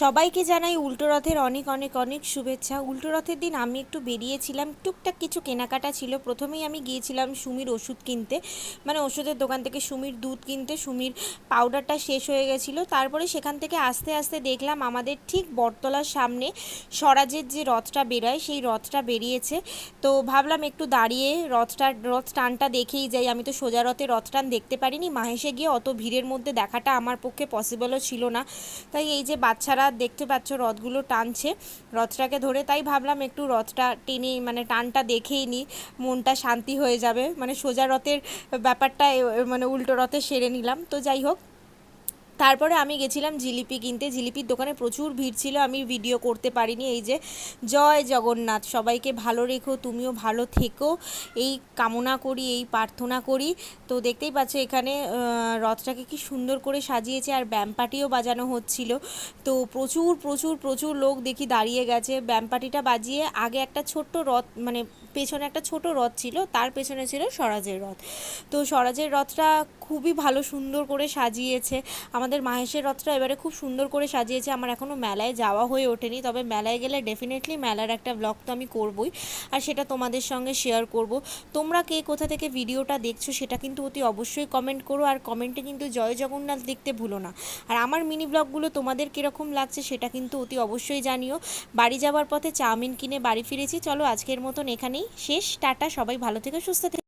সবাইকে জানাই উল্টো রথের অনেক অনেক অনেক শুভেচ্ছা। উল্টো রথের দিন আমি একটু বেরিয়েছিলাম। টুকটাক কিছু কেনাকাটা ছিল। প্রথমেই আমি গিয়েছিলাম সুমির ওষুধ কিনতে। মানে ওষুধের দোকান থেকে সুমির দুধ কিনতে। সুমির পাউডারটা শেষ হয়ে গেছিল। তারপরে সেখান থেকে আস্তে আস্তে দেখলাম আমাদের ঠিক বটতলার সামনে স্বরাজের যে রথটা বেরোয়, সেই রথটা বেরিয়েছে। তো ভাবলাম একটু দাঁড়িয়ে রথটা, রথ টানটা দেখেই যাই। আমি তো সোজা রথে রথ টান দেখতে পারিনি। মাহেশে গিয়ে অত ভিড়ের মধ্যে দেখাটা আমার পক্ষে পসিবলও ছিল না। তাই এই যে বাচ্চারা দেখতে পাচ্ছ রথগুলো টানছে। রথটাকে ধরে তাই ভাবলাম একটু রথটা টেনে মানে টানটা দেখেই নিই মনটা শান্তি হয়ে যাবে। মানে সোজা রথের ব্যাপারটা মানে উল্টো রথে সেরে নিলাম। তো যাই হোক তারপরে আমি গেছিলাম জিলিপি কিনতে। জিলিপির দোকানে প্রচুর ভিড় ছিল, আমি ভিডিও করতে পারিনি। এই যে, জয় জগন্নাথ, সবাইকে ভালো রেখো, তুমিও ভালো থেকো। এই কামনা করি, এই প্রার্থনা করি। তো দেখতেই পাচ্ছ এখানে রথটাকে কি সুন্দর করে সাজিয়েছে আর ব্যামপাটিও বাজানো হচ্ছিল। তো প্রচুর প্রচুর প্রচুর লোক দেখি দাঁড়িয়ে গেছে। ব্যামপাটিটা বাজিয়ে আগে একটা ছোট্ট রথ মানে পেছনে একটা ছোট রথ ছিল, তার পেছনে ছিল স্বরাজের রথ। তো স্বরাজের রথটা খুবই ভালো, সুন্দর করে সাজিয়েছে। আমাদের মাহেশের রথটা এবারে খুব সুন্দর করে সাজিয়েছে। আমার এখনও মেলায় যাওয়া হয়ে ওঠেনি, তবে মেলায় গেলে ডেফিনেটলি মেলার একটা ব্লগ তো আমি করবই আর সেটা তোমাদের সঙ্গে শেয়ার করব। তোমরা কে কোথা থেকে ভিডিওটা দেখছ সেটা কিন্তু অতি অবশ্যই কমেন্ট করো আর কমেন্টে কিন্তু জয় জগন্নাথ দেখতে ভুলো না। আর আমার মিনি ব্লগগুলো তোমাদের কীরকম লাগছে সেটা কিন্তু অতি অবশ্যই জানিও। বাড়ি যাওয়ার পথে চাউমিন কিনে বাড়ি ফিরেছি, চলো আজকের মতন এখানেই শেষ, টাটা, সবাই ভালো থেকে, সুস্থ থেকে।